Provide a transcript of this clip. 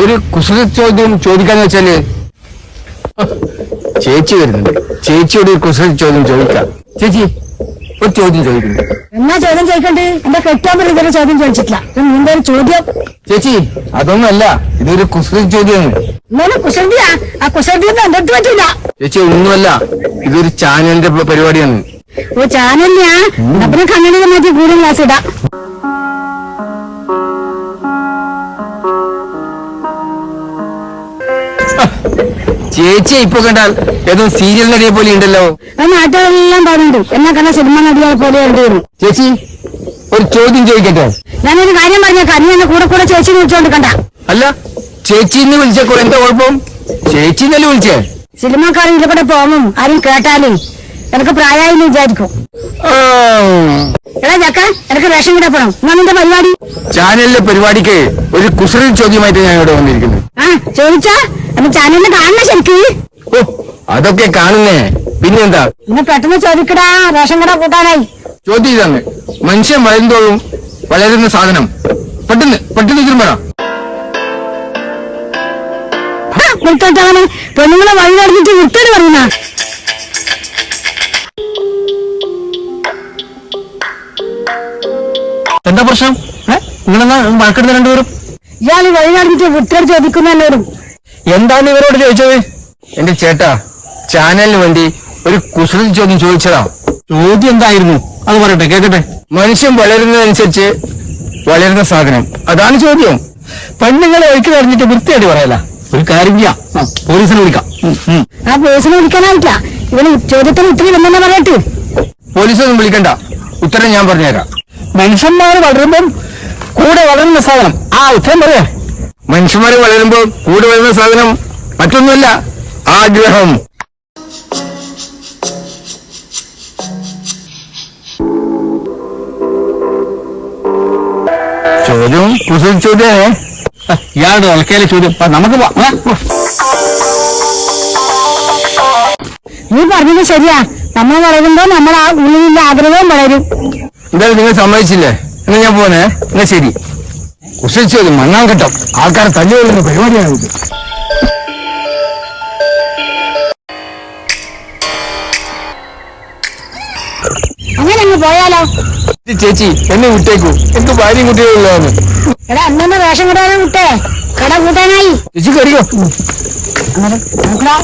ഒരു കുസൃത ചോദ്യം ചോദിക്കാന്ന് വെച്ചാൽ ചേച്ചി വരുന്നുണ്ട്. ചേച്ചിയോട് ഒരു കുസൃത ചോദ്യം ചോദിക്കാം. ചേച്ചി ഒരു ചോദ്യം ചോദിക്കുന്നു. എന്നാ ചോദ്യം ചോദിക്കണ്ട്? എന്റെ കെട്ടാൻ ഇതൊരു ചോദ്യം ചോദിച്ചിട്ടില്ല. നിന്റെ ഒരു ചോദ്യം. ചേച്ചി അതൊന്നുമല്ല. ഇതൊരു കുസൃതി ചോദ്യമാണ്. കുസൃതിയാ. ആ കുസൃതിയൊന്നും എന്റെ അടുത്ത് പറ്റൂല ചേച്ചി ഒന്നുമല്ല. ഇതൊരു ചാനലിന്റെ പരിപാടിയാണ്. ഓ ചാനലിനാ? അപ്പൊ കണ്ണടിയെ മാറ്റി കൂടുതൽ ക്ലാസ് ഇടാം. ചേച്ചി ഇപ്പൊ കണ്ടാൽ ഏതോ സീരിയൽ നടിയെ പോലെ ഉണ്ടല്ലോ. നാട്ടുകാരെല്ലാം പറയുന്നുണ്ട്. എന്നെ കണ്ട സിനിമ നടിയെ പോലെ ചേച്ചി ഒരു ചോദ്യം ചോദിക്കട്ടെ? ഞാനൊരു കാര്യം പറഞ്ഞേക്കാം. നീ എന്നെ കൂടെ കൂടെ ചേച്ചി വിളിച്ചോണ്ട് കണ്ട. അല്ല ചേച്ചി എന്ന് വിളിച്ചപ്പോൾ എന്താ കുഴപ്പം? ചേച്ചി എന്നല്ലേ വിളിച്ചേ? സിനിമക്കാരും ഇതിൽ കൂടെ പോകും ആരും കേട്ടാലും എനിക്ക് പ്രായമായി എന്ന് വിചാരിക്കും എടാ ചക്ക എനിക്ക് റേഷൻ കൂടെ പോണം. നിന്റെ പരിപാടി? ചാനലിലെ പരിപാടിക്ക് ഒരു കുസൃതി ചോദ്യമായിട്ട് ഞാൻ ഇവിടെ വന്നിരിക്കുന്നത്. ആ ചോദിച്ചാ? എന്നെ ചാനലിൽ കാണണ ശരിക്ക്? ഓ അതൊക്കെ കാണുന്നേ. പിന്നെന്താ? ഇന്ന് പെട്ടെന്ന് ചോദിക്കടാ റേഷൻ കട കൂട്ടാനായി. ചോദ്യം ഇതാണ്. മനുഷ്യൻ വളരുന്തോളും വളരുന്ന സാധനം. പെട്ടെന്ന് പെട്ടെന്ന് ഇതിന് പറ. പെണ്ണുങ്ങളെ വഴി നടന്നിട്ട് വിട്ടോട് പറയുന്ന. എന്താ പ്രശ്നം? നിങ്ങളെന്നാ വഴക്കെടുത്ത രണ്ടുപേരും? ഇയാൾ വഴി നടന്നിട്ട് വിട്ടോട് ചോദിക്കുന്നല്ലോരും എന്താണ് ഇവരോട് ചോദിച്ചത്? എന്റെ ചേട്ടാ ചാനലിന് വേണ്ടി ഒരു കുസൃതി ചോദ്യം ചോദിച്ചതാ. ചോദ്യം എന്തായിരുന്നു? അത് പറയട്ടെ കേക്കട്ടെ. മനുഷ്യൻ വളരുന്നതനുസരിച്ച് വളരുന്ന സാധനം. അതാണ് ചോദ്യം. പെണ്ണുങ്ങളെ ഒഴുക്കി പറഞ്ഞിട്ട് വൃത്തിയായിട്ട് പറയല. ഒരു കാര്യം ചെയ്യാം. ആ, പോലീസിനെ വിളിക്കാം. ആ പോലീസിനെ വിളിക്കാനായിട്ടില്ല. ഇവന് ചോദ്യത്തിന് ഉത്തരം ഇല്ലെന്നെ പറയട്ടെ. പോലീസൊന്നും വിളിക്കണ്ട. ഉത്തരം ഞാൻ പറഞ്ഞുതരാം. മനുഷ്യന്മാർ വളരുമ്പം കൂടെ വളരുന്ന സാധനം. ആ ഉത്തരം പറയാ. മനുഷ്യന്മാർ വളരുമ്പോൾ കൂടെ വരുന്ന സാധനം മറ്റൊന്നുമല്ല ആഗ്രഹം. ചോദ്യം കുസൃതി ചോദ്യമേ ഇയാളുടെ ഉളക്കയിലെ ചോദ്യം. നമുക്ക്. നീ പറഞ്ഞത് ശരിയാ. നമ്മൾ വളരുമ്പോ നമ്മൾ ആ ഉള്ളിലുള്ള ആഗ്രഹവും വളരും. എന്തായാലും നിങ്ങൾ സമ്മതിച്ചില്ലേ? എന്നാ ഞാൻ പോന്നെ. എന്നാ ശരി. കുസൃതി ചോദ്യം മണ്ണാൻ കിട്ടും. ആൾക്കാരെ തല്ലി വരുന്ന പരിപാടിയാണ് ഇത്. അങ്ങനെ അങ്ങ് പോയാലോ? ചേച്ചി എന്നെ വിട്ടേക്കൂ. എനിക്ക് ഭാര്യയും കുട്ടികളില്ലാന്ന് എടാ അന്നെ റേഷൻ കട വിട്ടേ കട കൂട്ടാനായി ചേച്ചി കറിയോ അങ്ങനെ നോക്കടാ